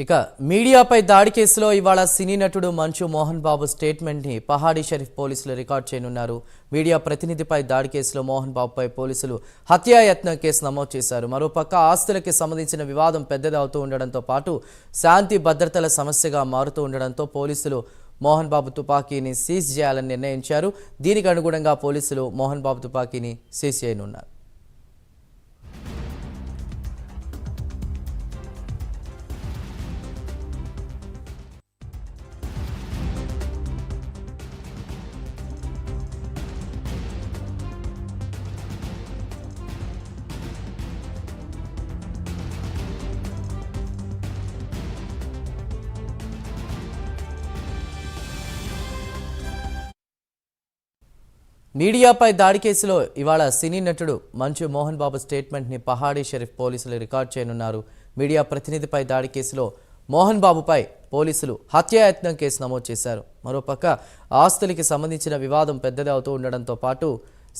ఇక మీడియాపై దాడి కేసులో ఇవాళ సినీ నటుడు మంచు మోహన్ బాబు స్టేట్మెంట్ని పహాడీ షరీఫ్ పోలీసులు రికార్డ్ చేయనున్నారు. మీడియా ప్రతినిధిపై దాడి కేసులో మోహన్ బాబుపై పోలీసులు హత్యాయత్నం కేసు నమోదు చేశారు. మరోపక్క ఆస్తులకి సంబంధించిన వివాదం పెద్దదవుతూ ఉండడంతో పాటు శాంతి భద్రతల సమస్యగా మారుతూ ఉండడంతో పోలీసులు మోహన్ బాబు తుపాకీని సీజ్ చేయాలని నిర్ణయించారు. దీనికి అనుగుణంగా పోలీసులు మోహన్ బాబు తుపాకీని సీజ్ చేయనున్నారు. మీడియాపై దాడి కేసులో ఇవాళ సినీ నటుడు మంచు మోహన్ బాబు స్టేట్మెంట్ని పహాడీ షరీఫ్ పోలీసులు రికార్డ్ చేయనున్నారు. మీడియా ప్రతినిధిపై దాడి కేసులో మోహన్ బాబుపై పోలీసులు హత్యాయత్నం కేసు నమోదు చేశారు. మరోపక్క ఆస్తులకి సంబంధించిన వివాదం పెద్దది అవుతూ ఉండడంతో పాటు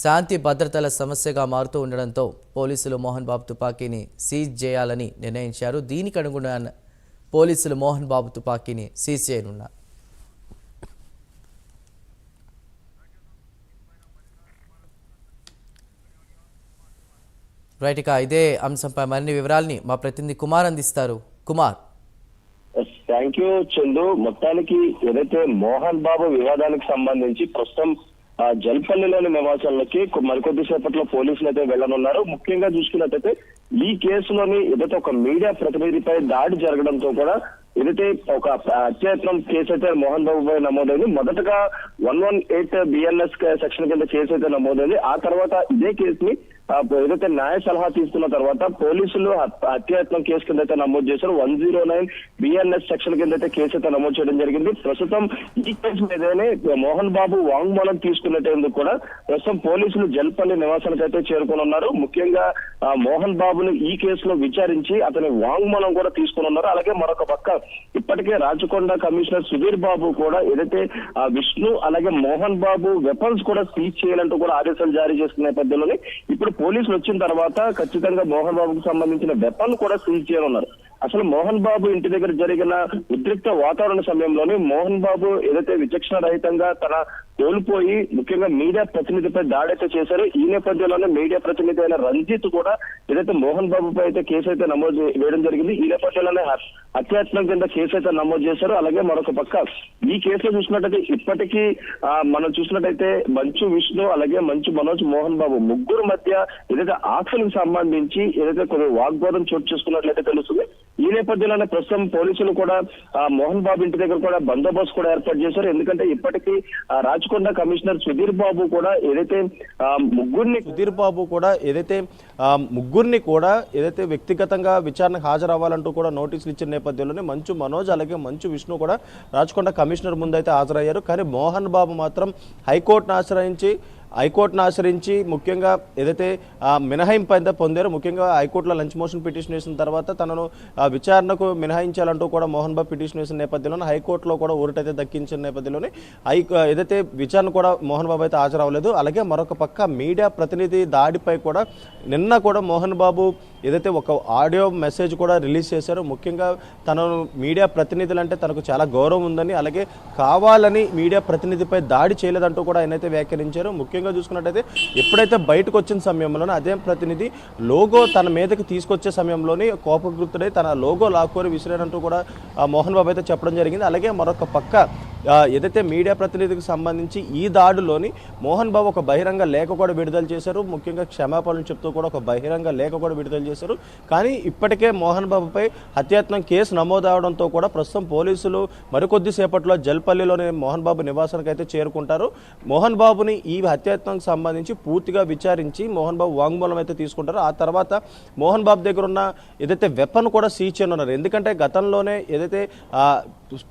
శాంతి భద్రతల సమస్యగా మారుతూ ఉండడంతో పోలీసులు మోహన్ బాబు తుపాకీని సీజ్ చేయాలని నిర్ణయించారు. దీనికి అనుగుణంగా పోలీసులు మోహన్ బాబు తుపాకీని సీజ్ చేయనున్నారు. రైట్ ఇక ఇదే అంశంపై మరిన్ని వివరాల్ని మా ప్రతినిధి కుమార్ అందిస్తారు. కుమార్. Thank you Chandu. మొత్తానికి ఏదైతే మోహన్ బాబు వివాదానికి సంబంధించి ప్రస్తుతం జల్పల్లిలోని నివాసాలకి మరికొద్ది సేపట్లో పోలీసులు అయితే వెళ్ళనున్నారు ముఖ్యంగా చూసుకున్నట్టయితే ఈ కేసులోని ఏదైతే ఒక మీడియా ప్రతినిధిపై దాడి జరగడంతో కూడా ఏదైతే ఒక అత్యయత్నం కేసు అయితే మోహన్ బాబు పై నమోదైంది మొదటగా one one eight BNS section కింద కేసు అయితే నమోదైంది. ఆ తర్వాత ఇదే కేసుని ఏదైతే న్యాయ సలహా తీసుకున్న తర్వాత పోలీసులు హత్- హత్యాయత్నం కేసు కింద అయితే నమోదు చేశారు. One zero nine BNS section కింద అయితే కేసు అయితే నమోదు చేయడం జరిగింది. ప్రస్తుతం ఈ కేసు మీదనే మోహన్ బాబు వాంగ్మూలం తీసుకున్నట్టేందుకు కూడా ప్రస్తుతం పోలీసులు జల్పల్లి నివాసానికి అయితే చేరుకొని ఉన్నారు ముఖ్యంగా మోహన్ బాబును ఈ కేసులో విచారించి అతని వాంగ్మూలం కూడా తీసుకుని ఉన్నారు అలాగే మరొక పక్క ఇప్పటికే రాచకొండ కమిషనర్ సుధీర్ బాబు కూడా ఏదైతే ఆ, విష్ణు అలాగే మోహన్ బాబు వెపన్స్ కూడా సీజ్ చేయాలంటూ కూడా ఆదేశాలు జారీ చేస్తున్న నేపథ్యంలోనే ఇప్పుడు పోలీసులు వచ్చిన తర్వాత ఖచ్చితంగా మోహన్ బాబుకు సంబంధించిన వెపన్ కూడా సీజ్ చేయనున్నారు. అసలు మోహన్ బాబు ఇంటి దగ్గర జరిగిన ఉద్రిక్త వాతావరణ సమయంలోనే మోహన్ బాబు ఏదైతే విచక్షణ రహితంగా తన కోల్పోయి ముఖ్యంగా మీడియా ప్రతినిధిపై దాడైతే చేశారు ఈ నేపథ్యంలోనే మీడియా ప్రతినిధి అయిన రంజిత్ కూడా ఏదైతే మోహన్ బాబుపై అయితే కేసు అయితే నమోదు వేయడం జరిగింది ఈ నేపథ్యంలోనే హ- కింద కేసు అయితే నమోదు చేశారు. అలాగే మరొక పక్క ఈ కేసులో చూసినట్టయితే ఇప్పటికీ మనం చూసినట్టయితే మంచు విష్ణు అలాగే మంచు మనోజ్ మోహన్ బాబు ముగ్గురు మధ్య ఏదైతే ఆస్తులకు సంబంధించి ఏదైతే కొన్ని వాగ్వాదం చోటు చేసుకున్నట్లయితే తెలుస్తుంది. ఈ నేపథ్యంలోనే ప్రస్తుతం పోలీసులు కూడా ఆ, మోహన్ బాబు ఇంటి దగ్గర కూడా బందోబస్తు కూడా ఏర్పాటు చేశారు. ఎందుకంటే ఇప్పటికీ ఆ, రాచకొండ కమిషనర్ సుధీర్ బాబు కూడా ఏదైతే ఆ, ముగ్గురిని సుధీర్ బాబు కూడా ఏదైతే ఆ, ముగ్గురిని కూడా ఏదైతే వ్యక్తిగతంగా విచారణకు హాజరవ్వాలంటూ కూడా నోటీసులు ఇచ్చిన నేపథ్యంలోనే మంచు మనోజ్ అలాగే మంచు విష్ణు కూడా రాచకొండ కమిషనర్ ముందైతే హాజరయ్యారు. కానీ మోహన్ బాబు మాత్రం హైకోర్టును ఆశ్రయించి హైకోర్టును ఆశ్రయించి ముఖ్యంగా ఏదైతే ఆ, మినహాయింపు అయితే పొందారో ముఖ్యంగా హైకోర్టులో లంచ్ మోషన్ పిటిషన్ వేసిన తర్వాత తనను విచారణకు మినహాయించాలంటూ కూడా మోహన్ బాబు పిటిషన్ వేసిన నేపథ్యంలోనే హైకోర్టులో కూడా ఊరటైతే దక్కించిన నేపథ్యంలోనే హై ఏదైతే విచారణ కూడా మోహన్ బాబు అయితే హాజరవ్వలేదు. అలాగే మరొక పక్క మీడియా ప్రతినిధి దాడిపై కూడా నిన్న కూడా మోహన్ బాబు ఏదైతే ఒక ఆడియో మెసేజ్ కూడా రిలీజ్ చేశారో ముఖ్యంగా తనను మీడియా ప్రతినిధులంటే తనకు చాలా గౌరవం ఉందని అలాగే కావాలని మీడియా ప్రతినిధిపై దాడి చేయలేదంటూ కూడా ఆయనైతే వ్యాఖ్యానించారు. ముఖ్యంగా చూసుకున్నట్టయితే ఎప్పుడైతే బయటకు వచ్చిన సమయంలోనే అదే ప్రతినిధి లోగో తన మీదకి తీసుకొచ్చే సమయంలోనే కోపకృతుడై తన లోగో లాక్కొని విసిరేనంటూ కూడా మోహన్ బాబు అయితే చెప్పడం జరిగింది. అలాగే మరొక పక్క ఏదైతే మీడియా ప్రతినిధికి సంబంధించి ఈ దాడిలోని మోహన్ బాబు ఒక బహిరంగ లేఖ కూడా విడుదల చేశారు. ముఖ్యంగా క్షమాపణలు చెప్తూ కూడా ఒక బహిరంగ లేఖ కూడా విడుదల చేశారు. కానీ ఇప్పటికే మోహన్ బాబుపై హత్యాత్నం కేసు నమోదు అవడంతో కూడా ప్రస్తుతం పోలీసులు మరికొద్దిసేపట్లో జల్పల్లిలోని మోహన్ బాబు నివాసానికి అయితే చేరుకుంటారు. మోహన్ బాబుని ఈ హత్యాయత్నంకి సంబంధించి పూర్తిగా విచారించి మోహన్ బాబు వాంగ్మూలం అయితే తీసుకుంటారు. ఆ తర్వాత మోహన్ బాబు దగ్గర ఉన్న ఏదైతే వెపన్ కూడా సీజ్ చేయనున్నారు. ఎందుకంటే గతంలోనే ఏదైతే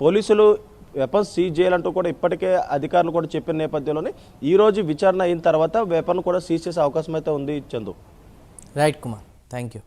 పోలీసులు వెపన్స్ సీజ్ చేయాలంటూ కూడా ఇప్పటికే అధికారులు కూడా చెప్పిన నేపథ్యంలోనే ఈ రోజు విచారణ అయిన తర్వాత వెపన్ కూడా సీజ్ చేసే అవకాశం అయితే ఉంది Chandu. Right Kumar thank you